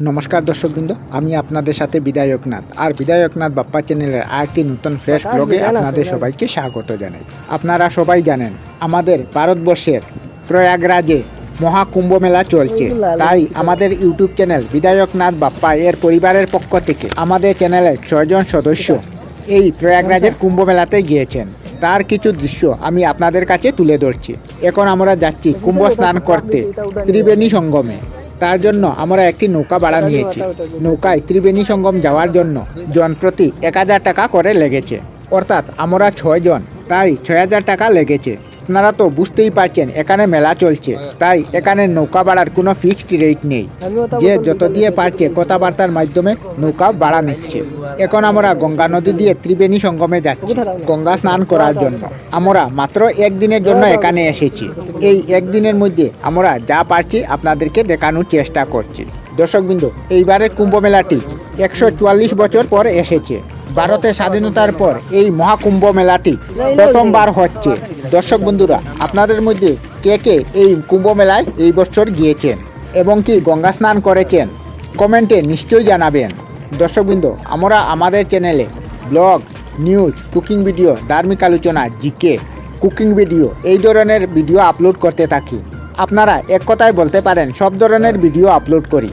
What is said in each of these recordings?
নমস্কার দর্শকবৃন্দ আমি আপনাদের সাথে বিদায়কনাথ। আর বিদায়কনাথ বাপ্পা চ্যানেলের আরেকটি নতুন ফ্রেশ ব্লগে আপনাদের সবাইকে স্বাগত জানাই। আপনারা সবাই জানেন আমাদের ভারতবর্ষের প্রয়াগরাজে মহাকুম্ভ মেলা চলছে। তাই আমাদের ইউটিউব চ্যানেল বিদায়কনাথ বাপ্পা এর পরিবারের পক্ষ থেকে আমাদের চ্যানেলের ছয়জন সদস্য এই প্রয়াগরাজের কুম্ভ মেলাতে গিয়েছেন। তার কিছু দৃশ্য আমি আপনাদের কাছে তুলে ধরছি। এখন আমরা যাচ্ছি কুম্ভ স্নান করতে ত্রিবেণী সঙ্গমে। তার জন্য আমরা একটি নৌকা ভাড়া নিয়েছি। নৌকায় ত্রিবেণী সঙ্গম যাওয়ার জন্য জন প্রতি এক হাজার টাকা করে লেগেছে। অর্থাৎ আমরা ছয়জন প্রায় ছয় হাজার টাকা লেগেছে। আপনারা তো বুঝতেই পারছেন, এখানে মেলা চলছে। তাই এখানে নৌকা বাড়ার কোনো ফিক্সড রেট নেই। যে যত দিয়ে পারছে কথাবার্তার মাধ্যমে নৌকা ভাড়া নিচ্ছে। এখন আমরা গঙ্গা নদী দিয়ে ত্রিবেণী সঙ্গমে যাচ্ছি, গঙ্গা স্নান করার জন্য। আমরা মাত্র একদিনের জন্য এখানে এসেছি। এই একদিনের মধ্যে আমরা যা পারছি আপনাদেরকে দেখানোর চেষ্টা করছি। দর্শকবৃন্দ, এইবারের কুম্ভ মেলাটি একশো চুয়াল্লিশ বছর পর এসেছে। ভারতের স্বাধীনতার পর এই মহাকুম্ভ মেলাটি প্রথমবার হচ্ছে। দর্শক বন্ধুরা, আপনাদের মধ্যে কে কে এই কুম্ভ মেলায় এই বছর গিয়েছেন এবং কি গঙ্গা স্নান করেছেন, কমেন্টে নিশ্চয়ই জানাবেন। দর্শকবৃন্দ আমরা আমাদের চ্যানেলে ব্লগ, নিউজ, কুকিং ভিডিও, ধার্মিক আলোচনা, জিকে, কুকিং ভিডিও এই ধরনের ভিডিও আপলোড করতে থাকি। আপনারা এক কথায় বলতে পারেন, সব ধরনের ভিডিও আপলোড করি।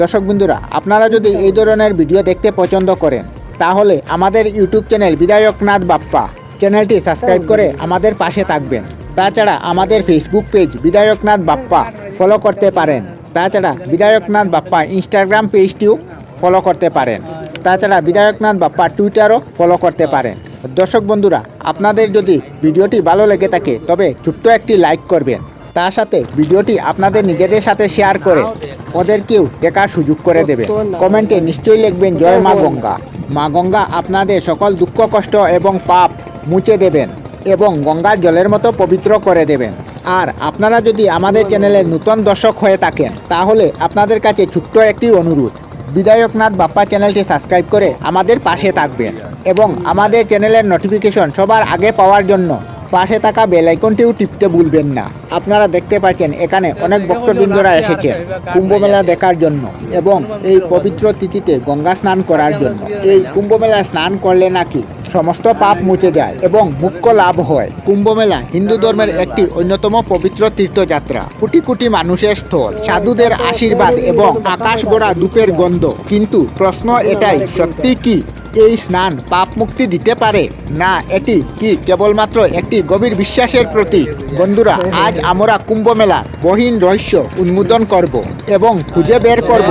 দর্শক বন্ধুরা, আপনারা যদি এই ধরনের ভিডিও দেখতে পছন্দ করেন তাহলে আমাদের ইউটিউব চ্যানেল বিধায়কনাথ বাপ্পা চ্যানেলটি সাবস্ক্রাইব করে আমাদের পাশে থাকবেন। তাছাড়া আমাদের Facebook page Bidhayaknath Bappa follow করতে পারেন। তাছাড়া বিধায়কনাথ বাপ্পা ইনস্টাগ্রাম পেজটিও ফলো করতে পারেন। তাছাড়া বিধায়কনাথ বাপ্পা টুইটারও ফলো করতে পারেন। দর্শক বন্ধুরা আপনাদের যদি ভিডিওটি ভালো লেগে থাকে তবে ছোট্ট একটি লাইক করবেন। তার সাথে ভিডিওটি আপনাদের নিজেদের সাথে শেয়ার করে ওদেরকেও দেখার সুযোগ করে দেবেন। কমেন্টে নিশ্চয়ই লিখবেন জয় মা গঙ্গা। মা গঙ্গা আপনাদের সকল দুঃখ, কষ্ট এবং পাপ মুছে দেবেন এবং গঙ্গার জলের মতো পবিত্র করে দেবেন। আর আপনারা যদি আমাদের চ্যানেলের নতুন দর্শক হয়ে থাকেন, তাহলে আপনাদের কাছে ছোট্ট একটি অনুরোধ। বিধায়কনাথ বাপ্পা চ্যানেলটি সাবস্ক্রাইব করে আমাদের পাশে থাকবেন এবং আমাদের চ্যানেলের নোটিফিকেশন সবার আগে পাওয়ার জন্য পাশে থাকা বেল আইকনটিও টিপতে ভুলবেন না। আপনারা দেখতে পাচ্ছেন এখানে অনেক ভক্তবৃন্দরা এসেছেন কুম্ভ মেলা দেখার জন্য এবং এই পবিত্র তিথিতে গঙ্গা স্নান করার জন্য। এই কুম্ভ মেলা স্নান করলে নাকি সমস্ত পাপ মুছে যায় এবং মুখ্য লাভ হয়। কুম্ভ মেলা হিন্দু ধর্মের একটি অন্যতম পবিত্র তীর্থযাত্রা। কোটি কোটি মানুষের স্থল, সাধুদের আশীর্বাদ এবং আকাশ গড়া ধূপের গন্ধ। কিন্তু প্রশ্ন এটাই, সত্যি কি? এই স্নান পাপ মুক্তি দিতে পারে? না, এটি কি কেবলমাত্র একটি গভীর বিশ্বাসের প্রতীক? বন্ধুরা, আজ আমরা কুম্ভ মেলার বহীন রহস্য উন্মোদন করব এবং খুঁজে বের করব।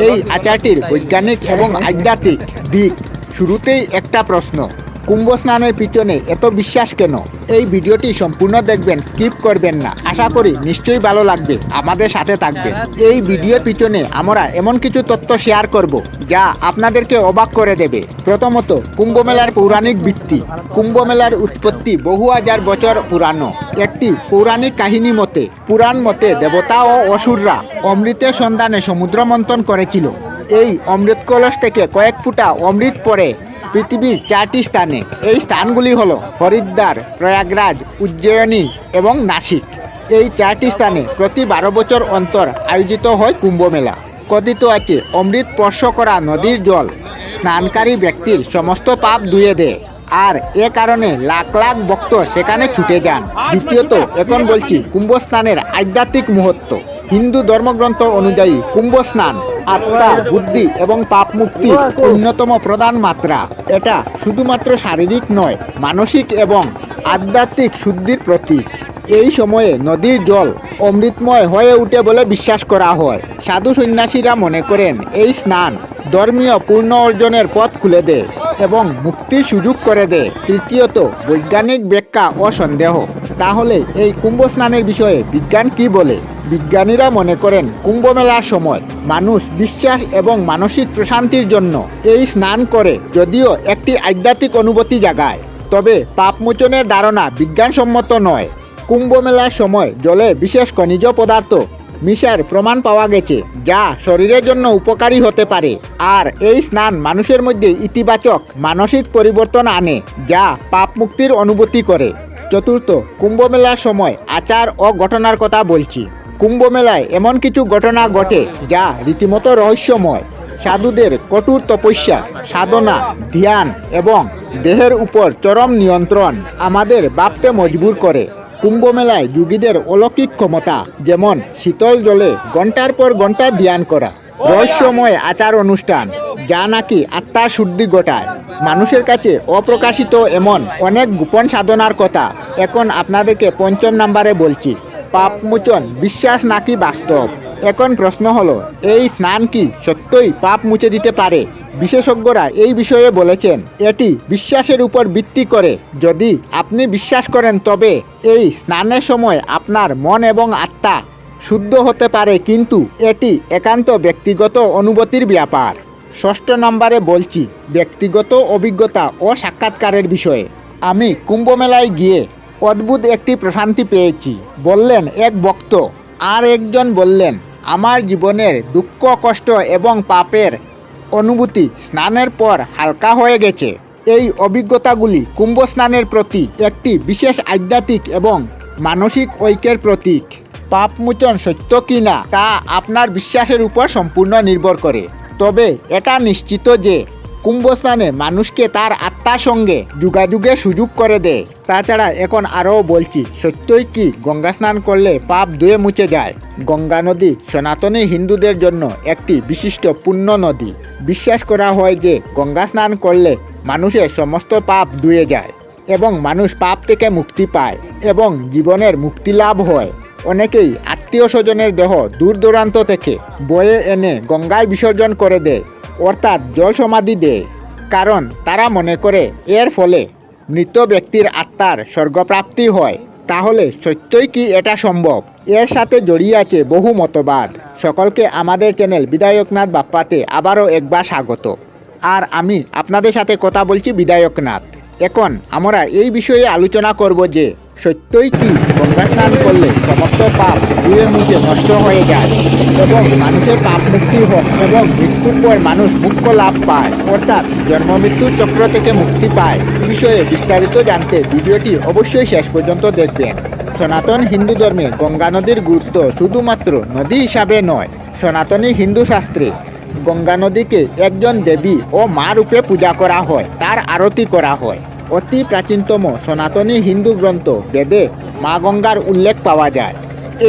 এই আচারটির বৈজ্ঞানিক এবং আধ্যাত্মিক দিক। শুরুতেই একটা প্রশ্ন কুম্ভ স্নানের পিছনে এত বিশ্বাস কেন? এই ভিডিওটি সম্পূর্ণ দেখবেন, স্কিপ করবেন না। আশা করি নিশ্চয়ই ভালো লাগবে, আমাদের সাথে থাকবেন। এই ভিডিওর পিছনে আমরা এমন কিছু তথ্য শেয়ার করব, যা আপনাদেরকে অবাক করে দেবে। প্রথমত কুম্ভ মেলার পৌরাণিক ভিত্তি। কুম্ভ মেলার উৎপত্তি বহু হাজার বছর পুরানো। একটি পৌরাণিক কাহিনী মতে, পুরাণ মতে দেবতা ও অসুররা অমৃতের সন্ধানে সমুদ্র মন্থন করেছিল। এই অমৃত কলস থেকে কয়েক ফুটা অমৃত পরে পৃথিবীর চারটি স্থানে। এই স্থানগুলি হলো হরিদ্বার, প্রয়াগরাজ, উজ্জয়িনী এবং নাসিক। এই চারটি স্থানে প্রতি বারো বছর অন্তর আয়োজিত হয় কুম্ভ মেলা কথিত আছে, অমৃত স্পর্শ করা নদীর জল স্নানকারী ব্যক্তির সমস্ত পাপ ধুয়ে দেয়। আর এ কারণে লাখ লাখ ভক্ত সেখানে ছুটে যান। দ্বিতীয়ত, এখন বলছি কুম্ভ স্নানের আধ্যাত্মিক মুহূর্ত। হিন্দু ধর্মগ্রন্থ অনুযায়ী কুম্ভ স্নান আত্মা, বুদ্ধি এবং পাপ মুক্তির অন্যতম প্রধান মাত্রা। এটা শুধুমাত্র শারীরিক নয়, মানসিক এবং আধ্যাত্মিক শুদ্ধির প্রতীক। এই সময়ে নদীর জল অমৃতময় হয়ে ওঠে বলে বিশ্বাস করা হয়। সাধু সন্ন্যাসীরা মনে করেন, এই স্নান ধর্মীয় পূর্ণ অর্জনের পথ খুলে দেয় এবং মুক্তির সুযোগ করে দেয়। তৃতীয়ত, বৈজ্ঞানিক ব্যাখ্যা ও সন্দেহ তাহলে এই কুম্ভ স্নানের বিষয়ে বিজ্ঞান কি বলে? বিজ্ঞানীরা মনে করেন কুম্ভ মেলার সময় মানুষ বিশ্বাস এবং মানসিক প্রশান্তির জন্য এই স্নান করে যদিও একটি আধ্যাত্মিক অনুভূতি জাগায়। তবে পাপমোচনের ধারণা বিজ্ঞানসম্মত নয়। কুম্ভ মেলার সময় জলে বিশেষ খনিজ পদার্থ, মিশার প্রমাণ পাওয়া গেছে, যা শরীরের জন্য উপকারী হতে পারে। আর এই স্নান মানুষের মধ্যে ইতিবাচক মানসিক পরিবর্তন আনে, যা পাপ মুক্তির অনুভূতি করে। চতুর্থ কুম্ভ মেলার সময় আচার ও ঘটনার কথা বলছি। কুম্ভ মেলায় এমন কিছু ঘটনা ঘটে যা রীতিমতো রহস্যময়। সাধুদের কঠোর তপস্যা, সাধনা, ধ্যান এবং দেহের উপর চরম নিয়ন্ত্রণ আমাদের ভাবতে মজবুর করে। কুম্ভ মেলায় যুগীদের অলৌকিক ক্ষমতা, যেমন শীতল জলে ঘণ্টার পর ঘণ্টা ধ্যান করা, রহস্যময় আচার অনুষ্ঠান, যা নাকি আত্মার শুদ্ধি ঘটায়। মানুষের কাছে অপ্রকাশিত এমন অনেক গোপন সাধনার কথা এখন আপনাদেরকে পঞ্চম নাম্বারে বলছি। পাপমোচন, বিশ্বাস নাকি বাস্তব? এখন প্রশ্ন হলো, এই স্নান কি সত্যই পাপ মুছে দিতে পারে? বিশেষজ্ঞরা এই বিষয়ে বলেছেন, এটি বিশ্বাসের উপর ভিত্তি করে। যদি আপনি বিশ্বাস করেন, তবে এই স্নানের সময় আপনার মন এবং আত্মা শুদ্ধ হতে পারে, কিন্তু এটি একান্ত ব্যক্তিগত অনুভূতির ব্যাপার। ষষ্ঠ নম্বরে বলছি, ব্যক্তিগত অভিজ্ঞতা ও সাক্ষাৎকারের বিষয়ে। আমি কুম্ভমেলায় গিয়ে অদ্ভুত একটি প্রশান্তি পেয়েছি। বললেন, এক বক্ত আর একজন বললেন, আমার জীবনের দুঃখ, কষ্ট এবং পাপের অনুভূতি স্নানের পর হালকা হয়ে গেছে। এই অভিজ্ঞতাগুলি কুম্ভ স্নানের প্রতি একটি বিশেষ আধ্যাত্মিক এবং মানসিক ঐক্যের প্রতীক। পাপমোচন সত্য কি না, তা আপনার বিশ্বাসের উপর সম্পূর্ণ নির্ভর করে। তবে এটা নিশ্চিত যে কুম্ভ স্নানে মানুষকে তার আত্মার সঙ্গে যোগাযোগের সুযোগ করে দেয় তাছাড়া এখন আরও বলছি, সত্যই কি গঙ্গা স্নান করলে পাপ ধুয়ে মুছে যায়? গঙ্গা নদী সনাতনী হিন্দুদের জন্য একটি বিশিষ্ট পুণ্য নদী। বিশ্বাস করা হয় যে গঙ্গা স্নান করলে মানুষের সমস্ত পাপ ধুয়ে যায় এবং মানুষ পাপ থেকে মুক্তি পায় এবং জীবনের মুক্তি লাভ হয়। অনেকেই আত্মীয় স্বজনের দেহ দূর দূরান্ত থেকে বয়ে এনে গঙ্গায় বিসর্জন করে দেয়। অর্থাৎ জল সমাধি দেয় কারণ তারা মনে করে এর ফলে মৃত ব্যক্তির আত্মার স্বর্গপ্রাপ্তি হয়। তাহলে সত্যই কি এটা সম্ভব? এর সাথে জড়িয়ে আছে বহু মতবাদ। সকলকে আমাদের চ্যানেল বিধায়কনাথ বাপ্পাতে আবারও একবার স্বাগত। আর আমি আপনাদের সাথে কথা বলছি বিধায়কনাথ। এখন আমরা এই বিষয়ে আলোচনা করব যে সত্যই কি গঙ্গা স্নান করলে সমস্ত পাপ ধুয়ে মুছে নষ্ট হয়ে যায় এবং মানুষের পাপ মুক্তি হয় এবং মৃত্যুর পর মানুষ মুখ্য লাভ পায়, অর্থাৎ জন্ম মৃত্যুর চক্র থেকে মুক্তি পায় বিষয়ে বিস্তারিত জানতে ভিডিওটি অবশ্যই শেষ পর্যন্ত দেখবেন। সনাতন হিন্দু ধর্মে গঙ্গা নদীর গুরুত্ব শুধুমাত্র নদী হিসাবে নয়, সনাতনী হিন্দু শাস্ত্রে গঙ্গা নদীকে একজন দেবী ও মা রূপে পূজা করা হয়, তার আরতি করা হয়। অতি প্রাচীনতম সনাতনী হিন্দু গ্রন্থ বেদে মা গঙ্গার উল্লেখ পাওয়া যায়।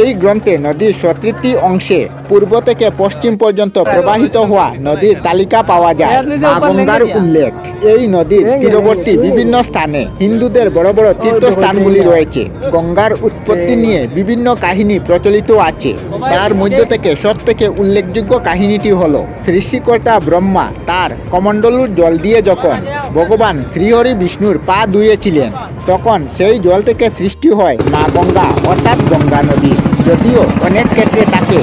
এই গ্রন্থে নদীর সতৃপ্তি অংশে পূর্ব থেকে পশ্চিম পর্যন্ত প্রবাহিত হওয়া নদীর তালিকা পাওয়া যায়। মা গঙ্গার উল্লেখ, এই নদীর তীরবর্তী বিভিন্ন স্থানে হিন্দুদের বড় বড় তীর্থস্থানগুলি রয়েছে। গঙ্গার উৎপত্তি নিয়ে বিভিন্ন কাহিনী প্রচলিত আছে। তার মধ্য থেকে সব থেকে উল্লেখযোগ্য কাহিনীটি হল, সৃষ্টিকর্তা ব্রহ্মা তার কমণ্ডলুর জল দিয়ে যখন ভগবান শ্রীহরি বিষ্ণুর পা ধুয়েছিলেন, তখন সেই জল থেকে সৃষ্টি হয় মা গঙ্গা, অর্থাৎ গঙ্গা নদী। যদিও অনেক ক্ষেত্রে তাকে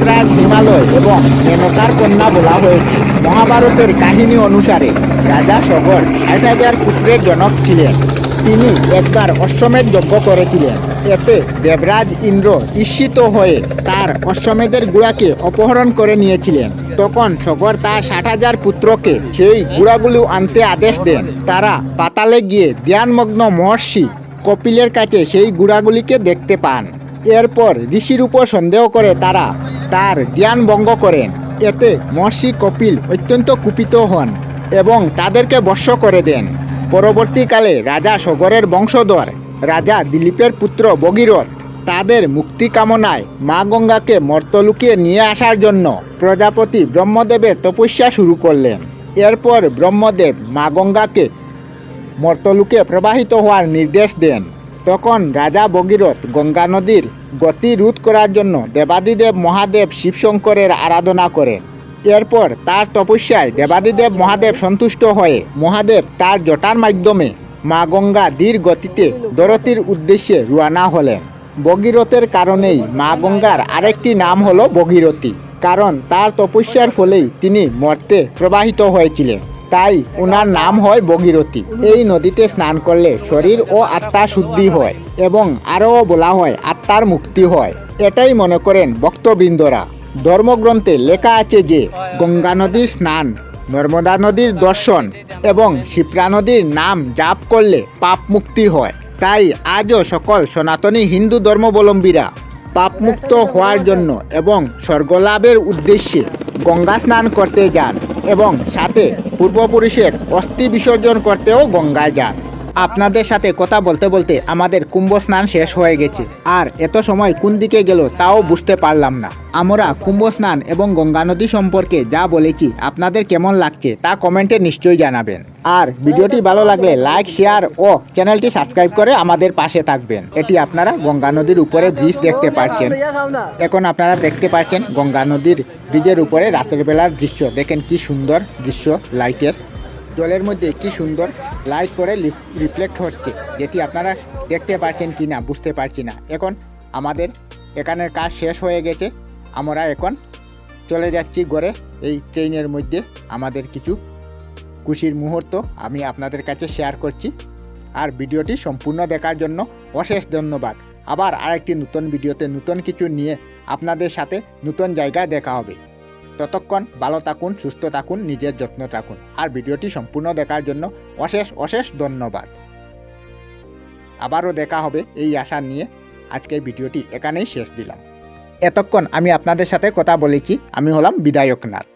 পর্বতরাজ হিমালয় এবং মেনকার কন্যা বলা হয়েছে। মহাভারতের কাহিনী অনুসারে রাজা সগর ষাট হাজার পুত্রের জনক ছিলেন। তিনি একবার অশ্বমেধ যজ্ঞ করেছিলেন। এতে দেবরাজ ইন্দ্র ঈর্ষিত হয়ে তার অশ্বমেধের গুড়াকে অপহরণ করে নিয়েছিলেন। তখন সগর তার ষাট হাজার পুত্রকে সেই গুড়াগুলো আনতে আদেশ দেন। তারা পাতালে গিয়ে ধ্যানমগ্ন মহর্ষি কপিলের কাছে সেই গুড়াগুলিকে দেখতে পান। এরপর ঋষির উপর সন্দেহ করে তারা তার ধ্যান ভঙ্গ করেন। এতে মহর্ষি কপিল অত্যন্ত কুপিত হন এবং তাদেরকে বর্ষ করে দেন। পরবর্তীকালে রাজা সগরের বংশধর, রাজা দিলীপের পুত্র ভগীরথ তাদের মুক্তি কামনায় মা গঙ্গাকে মর্তলুকে নিয়ে আসার জন্য প্রজাপতি ব্রহ্মদেবের তপস্যা শুরু করলেন। এরপর ব্রহ্মদেব মা গঙ্গাকে মর্তলুকে প্রবাহিত হওয়ার নির্দেশ দেন। তখন রাজা ভগীরথ গঙ্গা নদীর গতি রোধ করার জন্য দেবাদিদেব মহাদেব শিবশঙ্করের আরাধনা করেন। এরপর তার তপস্যায় দেবাদিদেব মহাদেব সন্তুষ্ট হয়ে মহাদেব তার জটার মাধ্যমে মা গঙ্গা ধীর গতিতে দরতির উদ্দেশ্যে রওনা হলেন। ভগীরথের কারণেই মা গঙ্গার আরেকটি নাম হলো ভগীরথী, কারণ তার তপস্যার ফলেই তিনি মর্তে প্রবাহিত হয়েছিলেন। তাই ওনার নাম হয় ভগীরথী। এই নদীতে স্নান করলে শরীর ও আত্মা শুদ্ধি হয় এবং আরও বলা হয় আত্মার মুক্তি হয়। এটাই মনে করেন ভক্তবৃন্দরা। ধর্মগ্রন্থে লেখা আছে যে, গঙ্গা নদীর স্নান, নর্মদা নদীর দর্শন এবং শিপ্রা নদীর নাম জাপ করলে পাপ মুক্তি হয়। তাই আজও সকল সনাতনী হিন্দু ধর্মাবলম্বীরা পাপমুক্ত হওয়ার জন্য এবং স্বর্গলাভের উদ্দেশ্যে গঙ্গা স্নান করতে যান এবং সাথে পূর্বপুরুষের অস্থি বিসর্জন করতেও গঙ্গায় যান। আপনাদের সাথে কথা বলতে বলতে আমাদের কুম্ভ স্নান শেষ হয়ে গেছে। আর এত সময় কোন দিকে গেল তাও বুঝতে পারলাম না। আমরা কুম্ভ স্নান এবং গঙ্গা নদী সম্পর্কে যা বলেছি, আপনাদের কেমন লাগছে তা কমেন্টে নিশ্চয়ই জানাবেন। আর ভিডিওটি ভালো লাগলে লাইক, শেয়ার ও চ্যানেলটি সাবস্ক্রাইব করে আমাদের পাশে থাকবেন। এটি আপনারা গঙ্গা নদীর উপরে ব্রিজ দেখতে পাচ্ছেন। এখন আপনারা দেখতে পাচ্ছেন গঙ্গা নদীর ব্রিজের উপরে রাতের বেলার দৃশ্য। দেখেন কি সুন্দর দৃশ্য, লাইটের। জলের মধ্যে কি সুন্দর লাইট করে রিফ্লেক্ট হচ্ছে, যেটি আপনারা দেখতে পাচ্ছেন কি না বুঝতে পারছি না। এখন আমাদের এখানের কাজ শেষ হয়ে গেছে, আমরা এখন চলে যাচ্ছি ঘরে এই ট্রেনের মধ্যে আমাদের কিছু খুশির মুহূর্ত আমি আপনাদের কাছে শেয়ার করছি। আর ভিডিওটি সম্পূর্ণ দেখার জন্য অশেষ ধন্যবাদ। আবার আরেকটি নতুন ভিডিওতে নতুন কিছু নিয়ে আপনাদের সাথে নতুন জায়গায় দেখা হবে। ততক্ষণ ভালো থাকুন, সুস্থ থাকুন, নিজের যত্ন থাকুন। আর ভিডিওটি সম্পূর্ণ দেখার জন্য অশেষ অশেষ ধন্যবাদ। আবারও দেখা হবে এই আশা নিয়ে। আজকের ভিডিওটি এখানেই শেষ দিলাম। এতক্ষণ আমি আপনাদের সাথে কথা বলেছি। আমি হলাম বিধায়কনাথ।